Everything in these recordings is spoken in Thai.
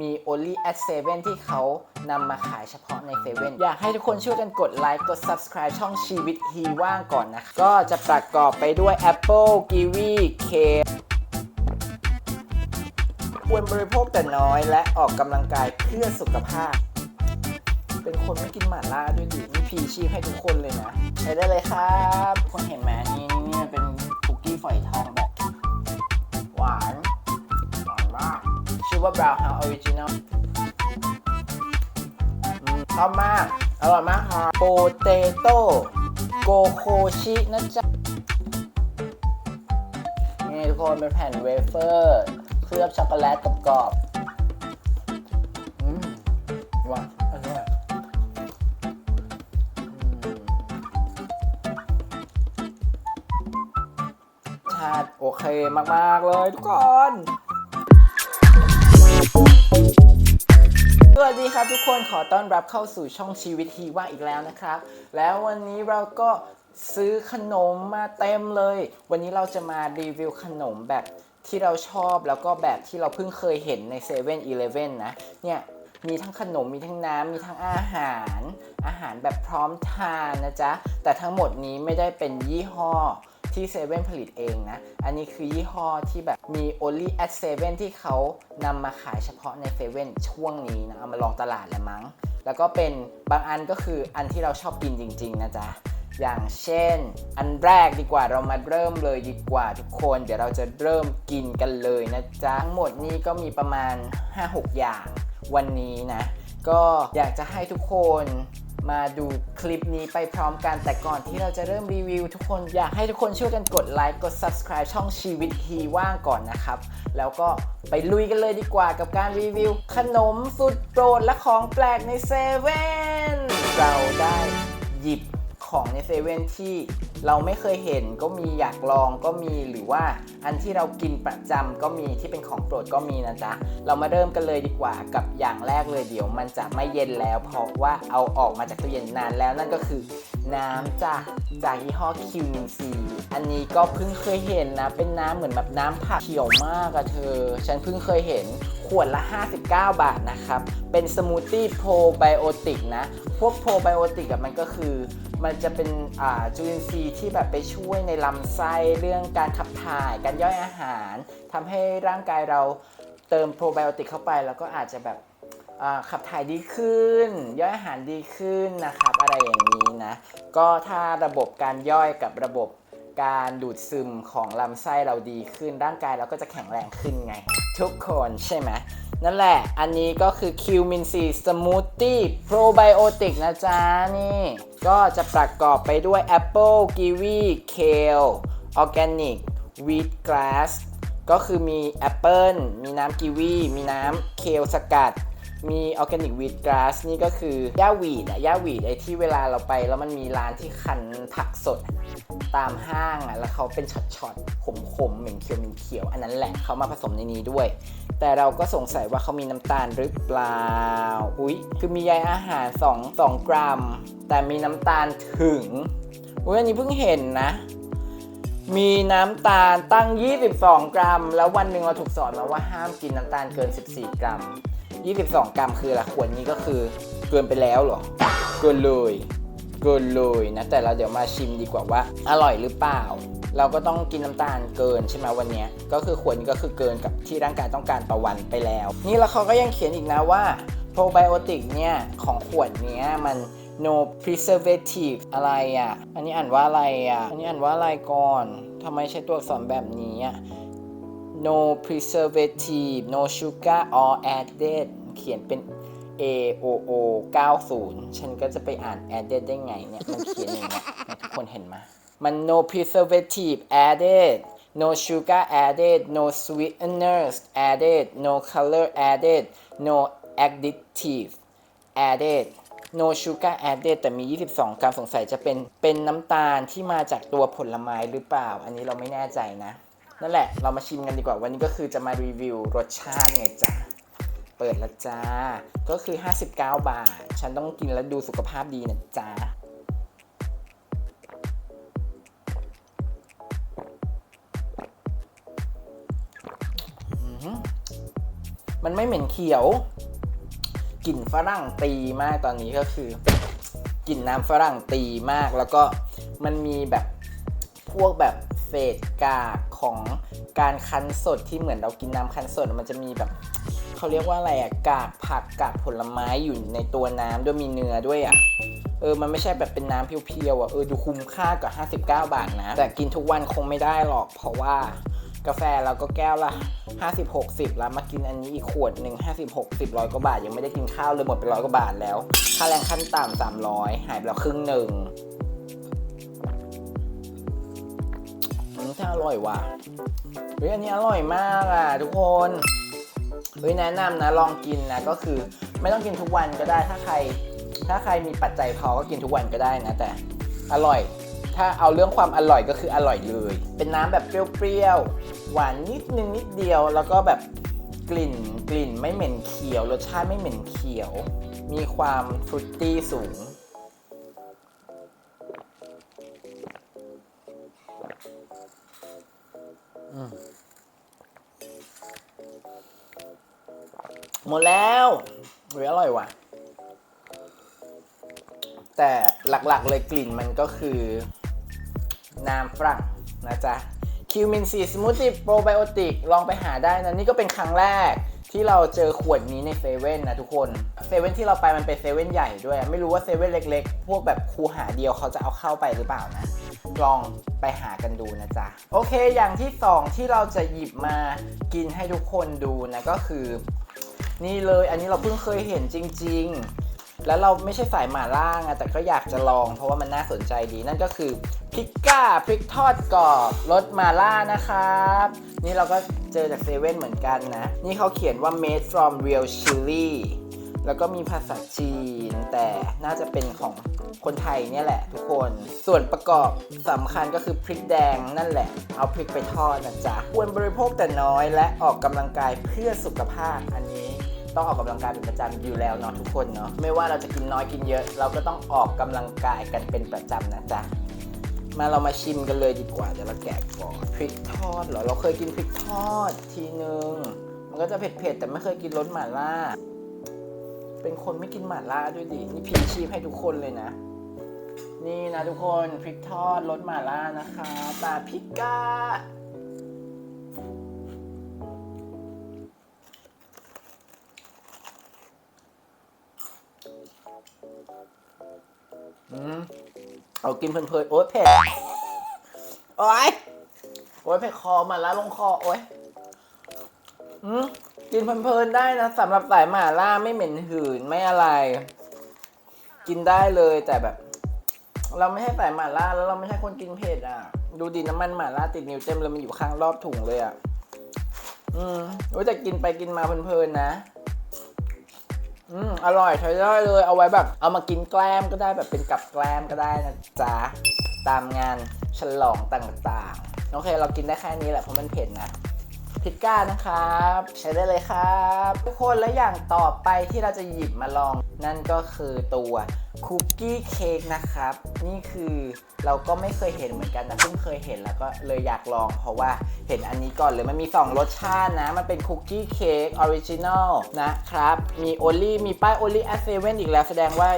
มี only at 7ที่เขานำมาขายเฉพาะในเซเว่นอยากให้ทุกคนช่วยกันกดไลค์กด subscribe ช่องชีวิตฮีว่างก่อนนะก็จะประกอบไปด้วย Apple Kiwi เคควรบริโภคแต่น้อยและออกกำลังกายเพื่อสุขภาพ เป็นคนไม่กินหม่าล่าด้วยดินี่พีชีพให้ทุกคนเลยนะไปได้เลยครับ คนเห็นไหมนี่นี่มันเป็นคุกกี้ฝอยทองแบบหวาน ชื่อว่า Brown House Original อืมชอบมาก อร่อยมากครับโปเตโต้โกโคชินะจ๊ะนี่ทุกคนเป็นแผ่นเวเฟอร์ เคลือบช็อกโกแลตกรอบอืมหวานอร่อยชาติโอเคมาก ๆ เลยทุกคน สวัสดีครับทุกคนขอต้อนรับเข้าสู่ช่องชีวิตฮีว่าอีกแล้วนะครับ แล้ววันนี้เราก็ซื้อขนมมาเต็มเลย วันนี้เราจะมารีวิวขนมแบบที่เราชอบแล้วก็แบบที่เราเพิ่งเคยเห็นใน7 e เ e ่ e อนะ เนี่ยมีทั้งขนมมีทั้งน้ำมีทั้งอาหาร อาหารแบบพร้อมทานนะจ๊ะ แต่ทั้งหมดนี้ไม่ได้เป็นยี่ห้อ ที่เซเว่นผลิตเองนะ อันนี้คือยี่ห้อที่แบบมี only at 7ที่เขานำมาขายเฉพาะในเซเว่นช่วงนี้นะ เอามาลองตลาดแหละมั้ง แล้วก็เป็นบางอันก็คืออันที่เราชอบกินจริง ๆ นะจ๊ะ อย่างเช่น อันแรกดีกว่าเรามาเริ่มเลยดีกว่าทุกคน เดี๋ยวเราจะเริ่มกินกันเลยนะจ๊ะ ทั้งหมดนี้ก็มีประมาณ 5-6 อย่างวันนี้นะ ก็อยากจะให้ทุกคน มาดูคลิปนี้ไปพร้อมกันแต่ก่อนที่เราจะเริ่มรีวิว ทุกคนอยากให้ทุกคนช่วยกันกดไลค์กด subscribe ช่องชีวิตฮีว่างก่อนนะครับ แล้วก็ไปลุยกันเลยดีกว่ากับการรีวิว ขนมสุดโปรดและของแปลกในเซเว่นเราได้หยิบ ของในเซเว่นที่เราไม่เคยเห็นก็มีอยากลองก็มีหรือว่าอันที่เรากินประจำก็มีที่เป็นของโปรดก็มีนะจ๊ะ เรามาเริ่มกันเลยดีกว่ากับอย่างแรกเลยเดี๋ยว มันจะไม่เย็นแล้ว เพราะว่าเอาออกมาจากตู้เย็นนานแล้วนั่นก็คือ น้ำจ้ะจากยี่ห้อคิวนิซี อันนี้ก็เพิ่งเคยเห็นนะ เป็นน้ำเหมือนแบบน้ำผักเขียวมากอะเธอ ฉันเพิ่งเคยเห็นขวดละ 59 บาทนะครับ เป็นสมูทตี้โปรไบโอติกนะ พวกโปรไบโอติกอะมันก็คือ มันจะเป็นจุลินทรีย์ที่แบบไปช่วยในลำไส้เรื่องการขับถ่าย การย่อยอาหารทำให้ร่างกายเราเติมโปรไบโอติกเข้าไป แล้วก็อาจจะแบบขับถ่ายดีขึ้น ย่อยอาหารดีขึ้นนะครับ อะไรอย่างนี้นะ ก็ถ้าระบบการย่อยกับระบบ การดูดซึมของลำไส้เราดีขึ้น ร่างกายเราก็จะแข็งแรงขึ้นไง ทุกคนใช่ไหมนั่นแหละ อันนี้ก็คือคิวมินซีสมูทตี้โปรไบโอติกนะจ๊ะ นี่ ก็จะประกอบไปด้วย Apple Kiwi Kale Organic Wheat Grass ก็คือมีแอปเปิลมีน้ำกีวีมีน้ำเคลสกัด มีออร์แกนิกวีดกราสนี่ก็คือย่าวีดอะย่าวีดไอที่เวลาเราไป แล้วมันมีร้านที่คันผักสดตามห้างอะแล้วเขาเป็นช็อตๆขมๆเหม็นเขียวเหม็นเขียว อันนั้นแหละเขามาผสมในนี้ด้วย แต่เราก็สงสัยว่าเขามีน้ำตาลหรือเปล่า อุ๊ยคือมีใยอาหาร 2 2 กรัม แต่มีน้ำตาลถึงอุ๊ยอันนี้เพิ่งเห็นนะมีน้ำตาลตั้ง 22 กรัม แล้ววันหนึ่งเราถูกสอนมาว่าห้ามกินน้ำตาลเกิน 14 กรัม 22 กรัมคือละขวดนี้ก็คือเกินไปแล้วหรอ เกินเลย เกินเลยนะ แต่เราเดี๋ยวมาชิมดีกว่าว่า อร่อยหรือเปล่า เราก็ต้องกินน้ำตาลเกินใช่ไหมวันนี้ ก็คือขวดนี้ก็คือเกินกับที่ร่างกายต้องการต่อวันไปแล้ว นี่แล้วเขาก็ยังเขียนอีกนะว่าโปรไบโอติกเนี่ย ของขวดนี้มัน no preservative อะไรอะ อันนี้อ่านว่าอะไรอะ อันนี้อ่านว่าอะไรก่อน ทำไมใช้ตัวอักษรแบบนี้อะ no preservative no sugar or added เขียนเป็น A O O 90 ฉันก็จะไปอ่าน added ได้ไงเนี่ย มันเขียนอย่างเงี้ยทุกคนเห็นไหมมัน no preservative added no sugar added no sweeteners added no color added no additive added no sugar added แต่มี 22 กรัมสงสัยจะเป็นเป็นน้ำตาลที่มาจากตัวผลไม้หรือเปล่า อันนี้เราไม่แน่ใจนะ นั่นแหละ เรามาชิมกันดีกว่า วันนี้ก็คือจะมารีวิวรสชาติไงจ้ะเปิดล้วจ้า ก็คือ 59 บาท ฉันต้องกินแล้วดูสุขภาพดีนะจ๊ะอืมมันไม่เหม็นเขียว กลิ่นฝรั่งตีมากตอนนี้ก็คือกลิ่นน้ำฝรั่งตีมาก แล้วก็มันมีแบบพวกแบบเศษกาก ของการคั้นสดที่เหมือนเรากินน้ำคั้นสดมันจะมีแบบเขาเรียกว่าอะไรอะกากผักกากผลไม้อยู่ในตัวน้ำด้วยมีเนื้อด้วยอะเออมันไม่ใช่แบบเป็นน้ำเพียวๆอะเออดูคุ้มค่ากับ59 บาทนะ แต่กินทุกวันคงไม่ได้หรอก เพราะว่ากาแฟเราก็แก้วละ50 60 แล้วมากินอันนี้อีกขวดหนึ่ง50 60ร้อยกว่าบาท ยังไม่ได้กินข้าวเลยหมดไปร้อยกว่าบาทแล้ว ค่าแรงขั้นต่ำ300 หายไปแล้วครึ่งหนึ่ง อืมถ้าอร่อยว่ะเฮ้ยอันนี้อร่อยมากอะทุกคนเฮ้ยแนะนำนะลองกินนะก็คือไม่ต้องกินทุกวันก็ได้ถ้าใคร ถ้าใครมีปัจจัยพอก็กินทุกวันก็ได้นะ แต่อร่อย ถ้าเอาเรื่องความอร่อยก็คืออร่อยเลย เป็นน้ำแบบเปรี้ยวๆหวานนิดนึงนิดเดียว แล้วก็แบบกลิ่นกลิ่นไม่เหม็นเขียว รสชาติไม่เหม็นเขียว มีความฟรุตตี้สูง อืม หมดแล้วหรืออร่อยว่ะ แต่หลักๆเลยกลิ่นมันก็คือ น้ำฝรั่งนะจ๊ะคิวมินซีสมูทตี้โปรไบโอติกลองไปหาได้นะ นี่ก็เป็นครั้งแรก ที่เราเจอขวดนี้ในเซเว่นนะทุกคนเซเว่นที่เราไปมันเป็นเซเว่นใหญ่ด้วย ไม่รู้ว่าเซเว่นเล็กๆ พวกแบบคูหาเดียวเขาจะเอาเข้าไปหรือเปล่านะ ลองไปหากันดูนะจ๊ะ โอเค อย่างที่สองที่เราจะหยิบมากินให้ทุกคนดูนะก็คือ นี่เลยอันนี้เราเพิ่งเคยเห็นจริง ๆ แล้วเราไม่ใช่สายหมาล่าไงแต่ก็อยากจะลอง เพราะว่ามันน่าสนใจดีนั่นก็คือ พริกก้าพริกทอดกรอบรสมาล่านะครับ นี่เราก็เจอจากเซเว่นเหมือนกันนะ นี่เขาเขียนว่า made from real chili แล้วก็มีภาษาจีน แต่น่าจะเป็นของคนไทยเนี่ยแหละทุกคน ส่วนประกอบสำคัญก็คือพริกแดงนั่นแหละ เอาพริกไปทอดนะจ๊ะ ควรบริโภคแต่น้อยและออกกำลังกายเพื่อสุขภาพอันนี้ต้องออกกำลังกายเป็นประจำอยู่แล้วเนาะทุกคนเนาะไม่ว่าเราจะกินน้อยกินเยอะ เราก็ต้องออกกำลังกายกันเป็นประจำนะจ๊ะ มาเรามาชิมกันเลยดีกว่าเดี๋ยวเราแกะก่อนพริกทอดเหรอเราเคยกินพริกทอดทีนึงมันก็จะเผ็ดๆแต่ไม่เคยกินรสหม่าล่า เป็นคนไม่กินหม่าล่าด้วยดินี่พีชีพให้ทุกคนเลยนะ นี่นะทุกคนพริกทอดรสหม่าล่านะคะปลาพริกก้า เอากินเพลินๆโอ๊ยเผ็ดโอ๊ยโอ๊ยเผ็ดคอมาแล้วลงคอโอ๊ยอืมกินเพลินๆได้นะสำหรับสายหม่าล่าไม่เหม็นหืนไม่อะไร กินได้เลยแต่แบบ เราไม่ใช่สายหม่าล่าแล้วเราไม่ใช่คนกินเผ็ดอะ ดูดิน้ำมันหม่าล่าติดนิ้วเต็มเลยมันอยู่ข้างรอบถุงเลยอะ อืมโอ้ยแต่กินไปกินมาเพลินๆนะ อืมอร่อยใช้ได้เลย เอาไว้แบบ เอามากินแกล้มก็ได้แบบเป็นกับแกล้มก็ได้นะจ๊ะ ตามงานฉลองต่างๆ โอเค เรากินได้แค่นี้แหละเพราะมันเผ็ดนะ พิกก้านะครับ ใช้ได้เลยครับ ทุกคนและอย่างต่อไปที่เราจะหยิบมาลอง นั่นก็คือตัวคุกกี้เค้กนะครับ นี่คือเราก็ไม่เคยเห็นเหมือนกันนะเพิ่งเคยเห็นแล้วก็เลยอยากลอง เพราะว่าเห็นอันนี้ก่อนเลยมันมี 2 รสชาตินะ มันเป็นคุกกี้เค้กออริจินอลนะครับ มีโอลี่มีป้ายโอลี่แอเซเว่นอีกแล้วแสดงว่า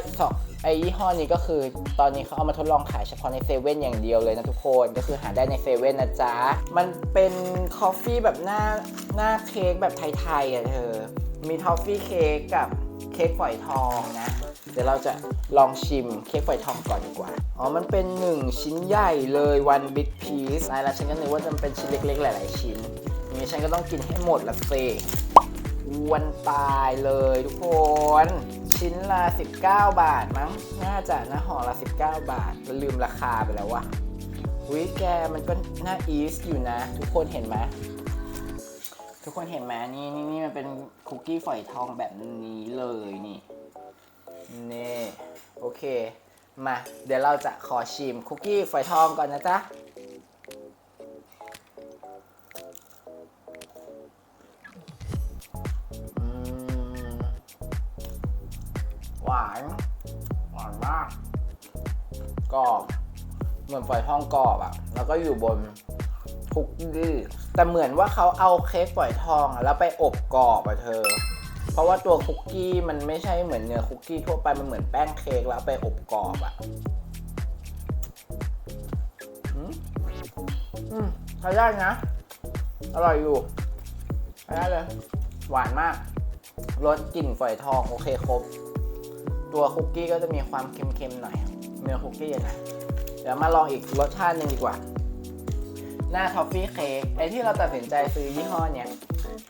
ไอยี่ห้อนี้ก็คือตอนนี้เขาเอามาทดลองขายเฉพาะในเซเว่นอย่างเดียวเลยนะทุกคนก็คือหาได้ในเซเว่นนะจ๊ะ มันเป็นคอฟฟี่แบบหน้าหน้าเค้กแบบไทยๆอะเธอ มีทอฟฟี่เค้กกับเค้กฝอยทองนะ เดี๋ยวเราจะลองชิมเค้กฝอยทองก่อนดีกว่า อ๋อ มันเป็น 1 ชิ้นใหญ่เลย one big piece ตายล้วฉันก็นึกว่าจะเป็นชิ้นเล็กๆ หลายๆ ชิ้นอย่างนี้ฉันก็ต้องกินให้หมดละเซอ้วนตายเลยทุกคน ชิ้นละ 19 บาทมั้ง น่าจะนะห่อละ 19 บาทลืมราคาไปแล้ววะวิแกมันก็น่าอีสอยู่นะ ทุกคนเห็นไหมทุกคนเห็นไหมนี่นี่นี่มันเป็นคุกกี้ฝอยทองแบบนี้เลยนี่นี่โอเค มา เดี๋ยวเราจะขอชิมคุกกี้ฝอยทองก่อนนะจ๊ะานหวานมากกรอบเหมือนฝอยทองกรอบอะแล้วก็อยู่บนคุกกี้แต่เหมือนว่าเขาเอาเค้กฝอยทองอะแล้วไปอบกรอบอะเธอ เพราะว่าตัวคุกกี้มันไม่ใช่เหมือนเนื้อคุกกี้ทั่วไปมันเหมือนแป้งเค้กแล้วไปอบกรอบอะอืมอืมใช้ได้นะ อร่อยอยู่ใช้ได้เลย หวานมากรสกลิ่นฝอยทอง โอเคครบ ตัวคุกกี้ก็จะมีความเค็มๆหน่อยเนื้อคุกกี้นะเดี๋ยวมาลองอีกรสชาติหนึ่งดีกว่า หน้าทอฟฟี่เค้กไอที่เราตัดสินใจซื้อยี่ห้อเนี้ย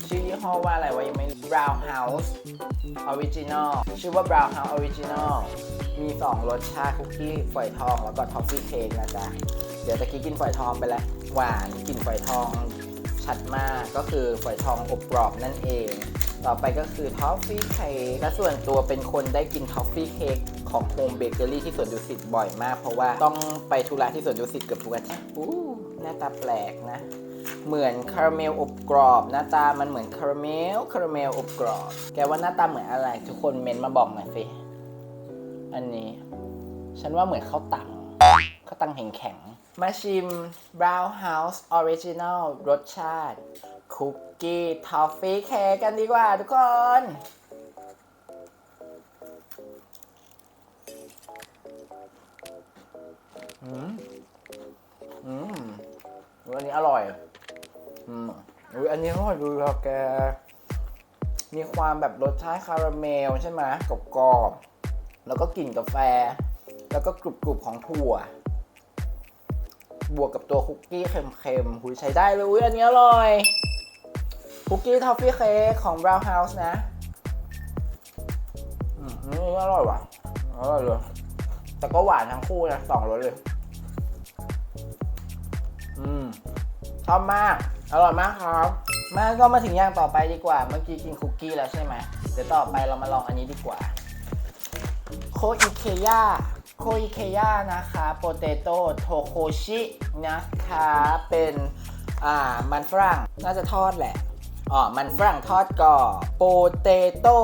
ชื่อยี่ห้อว่าอะไรวะยังไม่รู้ Brown House Original ชื่อว่า Brown House Original มี 2 รสชาติคุกกี้ฝอยทอง แล้วก็ทอฟฟี่เค้กนะจ๊ะ เดี๋ยวตะกี้กินฝอยทองไปแล้ว หวานกลิ่นฝอยทองชัดมากก็คือฝอยทองอบกรอบนั่นเอง ต่อไปก็คือทอฟฟี่เค้กและส่วนตัวเป็นคนได้กินทอฟฟี่เค้กของโฮมเบเกอรี่ที่สวนดุสิตบ่อยมาก เพราะว่าต้องไปธุระที่สวนดุสิตเกือบทุกอาทิตย์อู้หน้าตาแปลกนะ เหมือนคาราเมลอบกรอบ หน้าตามันเหมือนคาราเมลคาราเมลอบกรอบ แกว่าหน้าตาเหมือนอะไร ทุกคนเมนต์มาบอกหน่อยสิอันนี้ ฉันว่าเหมือนข้าวตังข้าวตังแข็งๆ มาชิม Brown House Original รสชาติ คุกกี้ทอฟฟี่เค้กกันดีกว่าทุกคน อืม อืมอุ๊ยอันนี้อร่อย อืมอุ้ยอันนี้อร่อยดูครับแก มีความแบบรสชาติคาราเมลใช่ไหมกรอบกรอบๆแล้วก็กลิ่นกาแฟ แล้วก็กรุบๆของถั่ว บวกกับตัวคุกกี้เค็มๆหุยใช้ได้เลยอุ้ยอันนี้อร่อยคุกกี้ทอฟฟี่เค้กของ Brown House นะ อืมอันนี่อร่อยว่ะ อร่อยเลย แต่ก็หวานทั้งคู่นะสองรสเลย อืม ชอบมาก อร่อยมากครับ มาก็มาถึงอย่างต่อไปดีกว่า เมื่อกี้กินคุกกี้แล้วใช่ไหม เดี๋ยวต่อไปเรามาลองอันนี้ดีกว่า โคอิเคยา โคอิเคยะนะคะโปเตโต้โทโคชินะคะเป็นอ่ามันฝรั่งน่าจะทอดแหละอ๋อมันฝรั่งทอดก่อโปเตโต้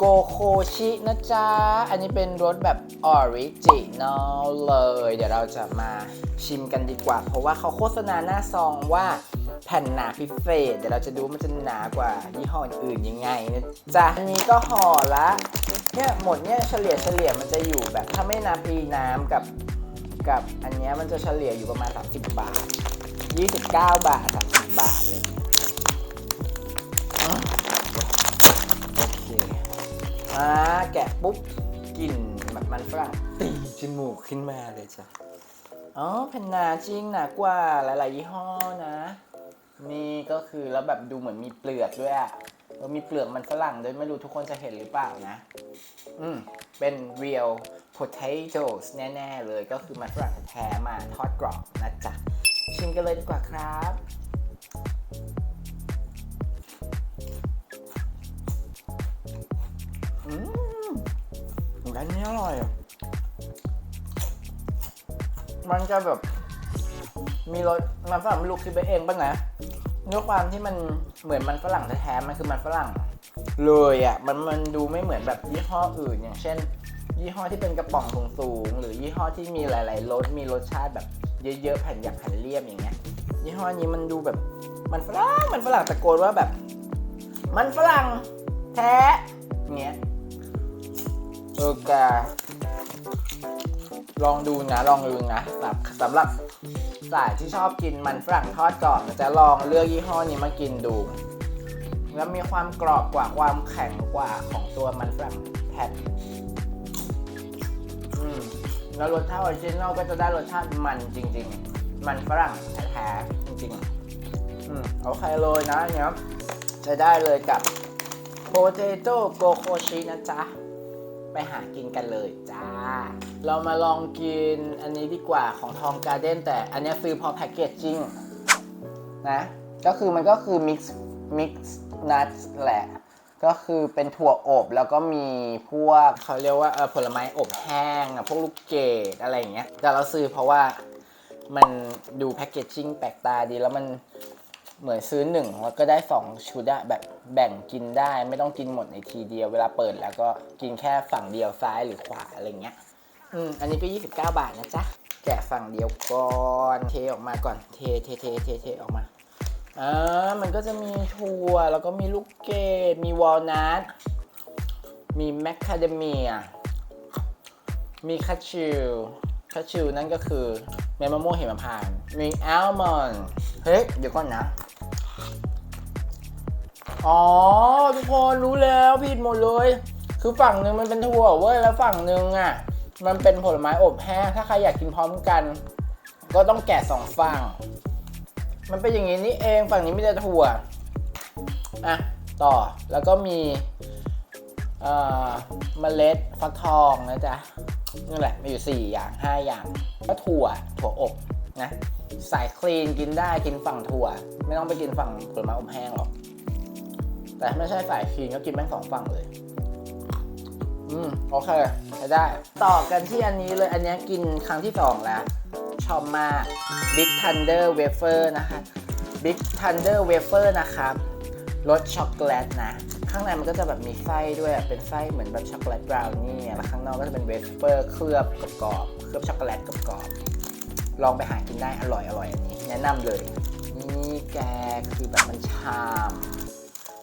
โกโคชินะจ๊ะ อันนี้เป็นรสแบบออริจินอลเลย เดี๋ยวเราจะมาชิมกันดีกว่า เพราะว่าเขาโฆษณาหน้าซองว่าแผ่นหนาพิเศษ เดี๋ยวเราจะดูมันจะหนากว่ายี่ห้ออื่นยังไงนะจ๊ะ อันนี้ก็ห่อละเนี่ยหมดเนี่ยเฉลี่ยเฉลี่ยมันจะอยู่แบบถ้าไม่นับอีน้ำกับกับอันเนี้ยมันจะเฉลี่ยอยู่ประมาณ 30 บาท 29 บาท 30 บาทเลย อ่าแกะปุ๊บกลิ่นแบบมันฝรั่งตีจมูกขึ้นมาเลยจ้ะ อ๋อแผ่นหนาจริงหนากว่าหลายๆยี่ห้อนะ นี่ก็คือแล้วแบบดูเหมือนมีเปลือกด้วยอะแล้วมีเปลือกมันฝรั่งด้วยไม่รู้ทุกคนจะเห็นหรือเปล่านะ อืม เป็น real potatoes แน่ ๆ เลยก็คือมันฝรั่งแท้ๆมาทอดกรอบนะจ๊ะ ชิมกันเลยดีกว่าครับ อืมร้านนี้อร่อย มันจะแบบ มีรสมันฝรั่งไม่รู้คิดไปเองป่ะนะด้วยความที่มันเหมือนมันฝรั่งแท้ๆมันคือมันฝรั่ง เลยอะ มันมันดูไม่เหมือนแบบยี่ห้ออื่น อย่างเช่น ยี่ห้อที่เป็นกระป๋องสูงๆหรือยี่ห้อที่มีหลายๆรสมีรสชาติแบบเยอะๆแผ่นหยักแผ่นเรียบอย่างเงี้ยยี่ห้อนี้มันดูแบบมันฝรั่งมันฝรั่งตะโกนว่าแบบ มันฝรั่งแท้เงี้ย เออกลองดูนะลองดูนะแบบสำหรับสายที่ชอบกินมันฝรั่งทอดกรอบจะลองเลือกยี่ห้อนี้มากินดู แล้วมีความกรอบกว่าความแข็งกว่าของตัวมันฝรั่งแผ่นอืมแล้วรสชาติออริจินอลก็จะได้รสชาติมันจริง ๆ มันฝรั่งแท้ๆจริงๆอืมโอเคเลยนะเนี้ยใช้ได้เลยกับ Potato g o k o c h i นะจ๊ะ ไปหากินกันเลยจ้า เรามาลองกินอันนี้ดีกว่าของทองการ์เด้นแต่อันเนี้ยซื้อพอแพ็กเกจจิ้งนะ ก็คือมันก็คือ mix mix nuts แหละ ก็คือเป็นถั่วอบแล้วก็มีพวกเขาเรียกว่าเออผลไม้อบแห้งอะพวกลูกเกดอะไรอย่างเงี้ยแต่เราซื้อเพราะว่ามันดูแพ็กเกจจิ้งแปลกตาดีแล้วมัน เหมือนซื้อหนึ่งแล้วก็ได้สองชุดอะแบบแบ่งกินได้ไม่ต้องกินหมดในทีเดียว เวลาเปิดแล้วก็กินแค่ฝั่งเดียวซ้ายหรือขวาอะไรเงี้ย อืมอันนี้ก็ 29 บาทนะจ๊ะ แกะฝั่งเดียวก่อนเทออกมาก่อนเทเทเทเทเทออกมาอ่ามันก็จะมีถั่วแล้วก็มีลูกเกดมีวอลนัทมีแมคคาเดเมีย มีคาชิวคาชิวนั่นก็คือเม็ดมะม่วงหิมพานมีอัลมอนด์เฮ้ย เดี๋ยวก่อนนะ อ๋อ ทุกคนรู้แล้วผิดหมดเลย คือฝั่งหนึ่งมันเป็นถั่วเว้ยแล้วฝั่งหนึ่งอะ มันเป็นผลไม้อบแห้งถ้าใครอยากกินพร้อมกัน ก็ต้องแกะสองฝั่ง มันเป็นอย่างนี้นี่เองฝั่งนี้มีแต่ถั่วอะต่อแล้วก็มีเอ่อเมล็ดฟักทองนะจ๊ะนี่แหละมีอยู่ 4 อย่าง 5 อย่าง ก็ถั่วถั่วอบนะสายคลีนกินได้กินฝั่งถั่ว ไม่ต้องไปกินฝั่งผลไม้อบแห้งหรอก แต่ไม่ใช่สายคีนก็กินแม่งสองฝั่งเลย อืมโอเคใช้ได้ ต่อกันที่อันนี้เลยอันนี้กินครั้งที่2แล้ว ชอบมาก Big Thunder Wafer นะคะ Big Thunder Wafer นะครับรสช็อกโกแลตนะ ข้างในมันก็จะแบบมีไส้ด้วยเป็นไส้เหมือนแบบช็อกโกแลตบราวนี่แล้วข้างนอกก็จะเป็นเวเฟอร์เคลือบกรอบเคลือบช็อกโกแลตกรอบลองไปหากินได้อร่อยอร่อยอันนี้ แนะนำเลย นี่แกคือแบบมันชาม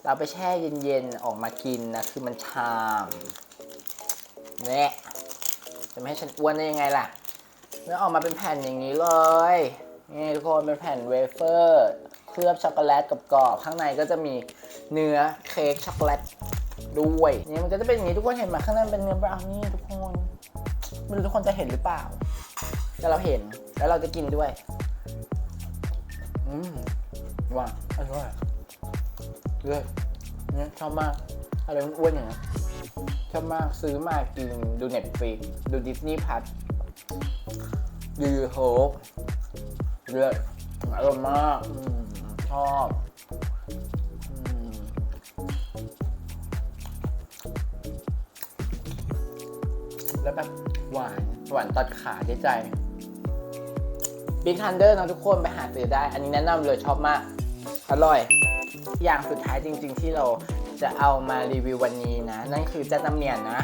เราไปแช่เย็นๆ ออกมากินนะ คือมันชามเนี่ยจะไม่ให้ฉันอ้วนได้ยังไงล่ะ เนื้อออกมาเป็นแผ่นอย่างนี้เลย นี่ทุกคนเป็นแผ่นเวเฟอร์ เคลือบช็อกโกแลตกับกรอบข้างในก็จะมีเนื้อเค้กช็อกโกแลตด้วยนี่มันก็จะเป็นอย่างนี้ทุกคนเห็นไหมข้างในเป็นเนื้อบราวนี่ทุกคนไม่รู้ทุกคนจะเห็นหรือเปล่า แต่เราเห็นแล้วเราจะกินด้วย อืมว้าอร่อย เลือดเนี่ยชอบมาก อะไรอ้วนอย่างนี้ยชอบมากซื้อมากินดูเน็ตฟลิกดูดิสนีย์พัทดูยูทูบเลือดอร่อยมากอชอบแล้วแบบหวานหวานตัดขาได้ใจ Big Thunder นะทุกคนไปหาซื้อได้ อันนี้แนะนำเลยชอบมาก อร่อย อย่างสุดท้ายจริง ๆ ที่เราจะเอามารีวิววันนี้นะ นั่นคือจ้าตำเนียนนะ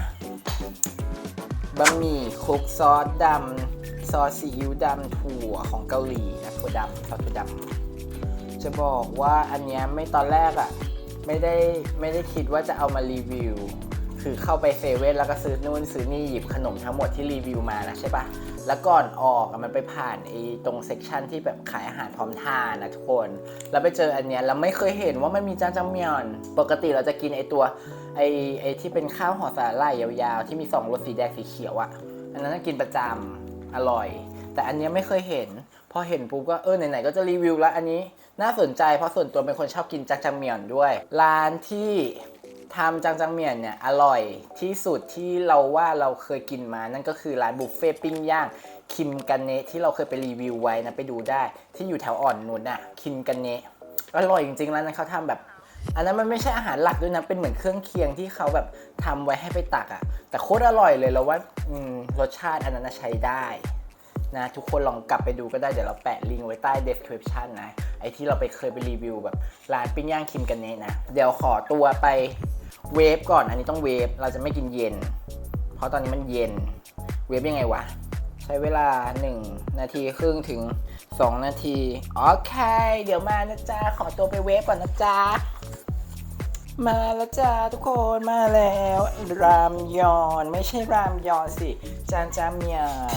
บะหมี่คลุกซอสดำซอสซีอิ๊วดำถั่วของเกาหลีนะถั่วดำซอสถั่วดำจะบอกว่าอันเนี้ยไม่ตอนแรกอะ่ะไม่ได้ไม่ได้คิดว่าจะเอามารีวิว คือเข้าไปเซเว่นแล้วก็ซื้อนู่นซื้อนี่หยิบขนมทั้งหมดที่รีวิวมานะใช่ปะ แล้วก่อนออกมันไปผ่านไอ้ตรงเซกชันที่แบบขายอาหารพร้อมทานนะทุกคน แล้วไปเจออันเนี้ยแล้วไม่เคยเห็นว่ามันมีจานจังเมียนปกติเราจะกินไอ้ตัวไอ้ไอ้ที่เป็นข้าวห่อสาหร่ายยาวๆ ที่มีสองรสสีแดงสีเขียวอะอันนั้นกินประจำอร่อย แต่อันเนี้ยไม่เคยเห็น พอเห็นปุ๊บก็เออไหนๆก็จะรีวิวแล้วอันนี้น่าสนใจเพราะส่วนตัวเป็นคนชอบกินจังจังเมียนด้วย ร้านที่ ทำจังจังเมียนเนี่ยอร่อยที่สุดที่เราว่าเราเคยกินมา นั่นก็คือร้านบุฟเฟ่ปิ้งย่างคิมกันเนะที่เราเคยไปรีวิวไว้นะไปดูได้ที่อยู่แถวอ่อนนุนน่ะคิมกันเนะอร่อยจริงๆร้านนั้นเขาทำแบบ อันนั้นมันไม่ใช่อาหารหลักด้วยนะเป็นเหมือนเครื่องเคียงที่เขาแบบทำไว้ให้ไปตักอะ่ะแต่โคตรอร่อยเลยแล้วว่ารสชาติอันนั้นใช้ได้นะทุกคนลองกลับไปดูก็ได้เดี๋ยวเราแปะลิงก์ไว้ใต้ description นะไอที่เราไปเคยไปรีวิวแบบร้านปิ้งย่างคิมกันเนนะ เดี๋ยวขอตัวไป เวฟก่อนอันนี้ต้องเวฟเราจะไม่กินเย็น เพราะตอนนี้มันเย็น เวฟยังไงวะ ใช้เวลา 1 นาทีครึ่งถึง 2 นาที โอเค เดี๋ยวมานะจ๊ะ ขอตัวไปเวฟก่อนนะจ๊ะ มาแล้วจ้าทุกคนมาแล้ว รามยอนไม่ใช่รามยอนสิ จานจามยาง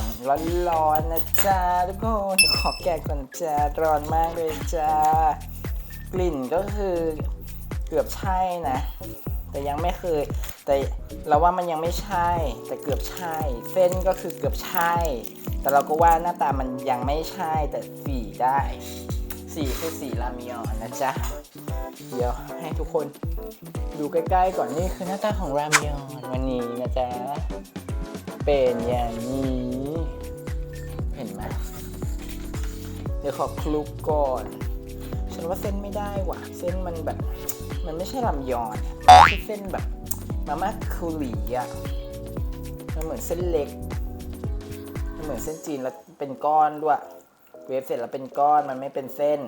ร้อนๆนะจ๊ะทุกคนขอแกะก่อนจ้าร้อนมากเลยจ้ากลิ่นก็คือเกือบใช่นะ แต่ยังไม่เคย แต่เราว่ามันยังไม่ใช่ แต่เกือบใช่ เส้นก็คือเกือบใช่ แต่เราก็ว่าหน้าตามันยังไม่ใช่แต่สีได้สีคือสีรามยอนนะจ๊ะ เดี๋ยวให้ทุกคนดูใกล้ๆก่อนนี่คือหน้าตาของรามยอนวันนี้นะจ๊ะ เป็นอย่างนี้ เห็นไหมเดี๋ยวขอคลุกก่อน ฉันว่าเส้นไม่ได้ว่ะ เส้นมันแบบ มันไม่ใช่รามยอนมันคือเส้นแบบมาม่าคูหลีอะมันเหมือนเส้นเล็ก มันเหมือนเส้นจีนแล้วเป็นก้อนด้วย เวฟเสร็จแล้วเป็นก้อนมันไม่เป็นเส้น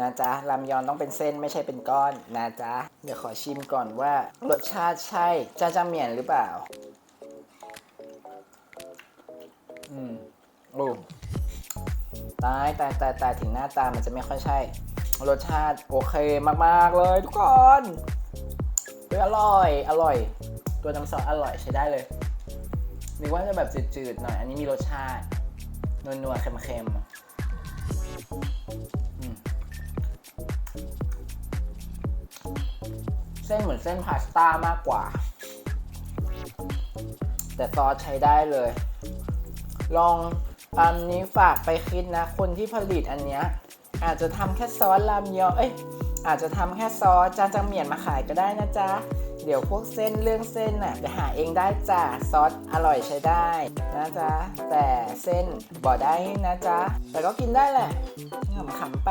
นะจ๊ะรามยอนต้องเป็นเส้นไม่ใช่เป็นก้อนนะจ๊ะเดี๋ยวขอชิมก่อนว่ารสชาติใช่จ้าจ้าเหมียนหรือเปล่า อืมโอ้ตายตายตายตายถึงหน้าตามันจะไม่ค่อยใช่ รสชาติโอเคมากๆเลยทุกคนอร่อย อร่อย ตัวน้ำซอสอร่อยใช้ได้เลยนึกว่าจะแบบจืดๆหน่อย อันนี้มีรสชาตินัวๆเค็มๆเส้นเหมือนเส้นพาสต้ามากกว่า แต่ซอสใช้ได้เลย ลองอันนี้ฝากไปคิดนะ คนที่ผลิตอันเนี้ย อาจจะทำแค่ซอสรามยอเอ้ยอาจจะทำแค่ซอสจานจังเหมียนมาขายก็ได้นะจ๊ะ เดี๋ยวพวกเส้นเรื่องเส้นน่ะไปหาเองได้จ้ะซอสอร่อยใช้ได้นะจ๊ะ แต่เส้นบ่ได้นะจ๊ะ แต่ก็กินได้แหละขำๆไป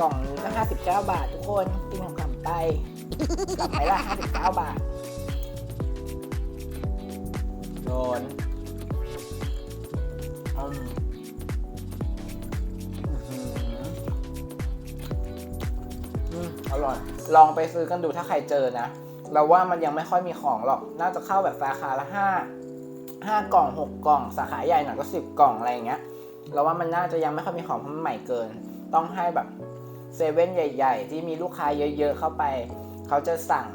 กล่องนี้ก็59 บาททุกคนกินขำๆไปกลับไปละ59 บาทโดนอืม ร่อย ลองไปซื้อกันดูถ้าใครเจอนะ เราว่ามันยังไม่ค่อยมีของหรอก น่าจะเข้าแบบสาขาละห้าห้ากล่องหกกล่อง สาขาใหญ่หน่อยก็สิบกล่องอะไรอย่างเงี้ย เราว่ามันน่าจะยังไม่ค่อยมีของเพราะมันใหม่เกิน ต้องให้แบบเซเว่นใหญ่ ๆ ที่มีลูกค้าเยอะๆเข้าไป เขาจะสั่ง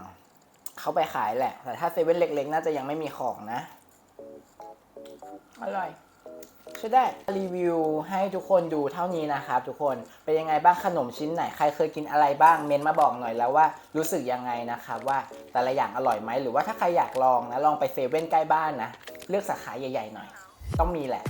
เขาไปขายแหละ แต่ถ้าเซเว่นเล็ก ๆ น่าจะยังไม่มีของนะ อร่อย ใช่ได้รีวิวให้ทุกคนดูเท่านี้นะครับทุกคนเป็นยังไงบ้างขนมชิ้นไหนใครเคยกินอะไรบ้างเมนมาบอกหน่อยแล้วว่ารู้สึกยังไงนะครับว่าแต่ละอย่างอร่อยไหมหรือว่าถ้าใครอยากลองนะลองไปเซเว่นใกล้บ้านนะเลือกสาขาใหญ่ ๆ หน่อย ต้องมีแหละ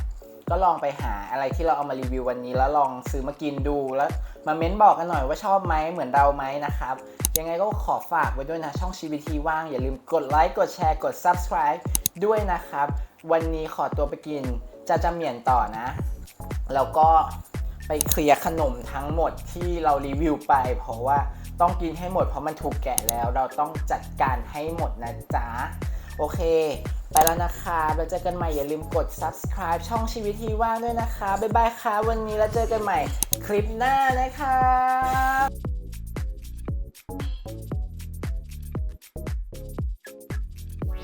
ก็ลองไปหาอะไรที่เราเอามารีวิววันนี้ แล้วลองซื้อมากินดูแล้วมาเม้นบอกกันหน่อยว่าชอบไหมเหมือนเราไหมนะครับยังไงก็ขอฝากไว้ด้วยนะ ช่องชีวิตทีว่างอย่าลืมกดไลค์กดแชร์กด subscribe ด้วยนะครับ วันนี้ขอตัวไปกิน จะจะเหมียนต่อนะ แล้วก็ไปเคลียร์ขนมทั้งหมดที่เรารีวิวไป เพราะว่าต้องกินให้หมดเพราะมันถูกแกะแล้ว เราต้องจัดการให้หมดนะจ๊ะ โอเค ไปแล้วนะคะแล้วเจอกันใหม่อย่าลืมกด subscribe ช่องชีวิตที่ว่างด้วยนะคะ บ๊ายบายค่ะ วันนี้แล้วเจอกันใหม่คลิปหน้านะครับ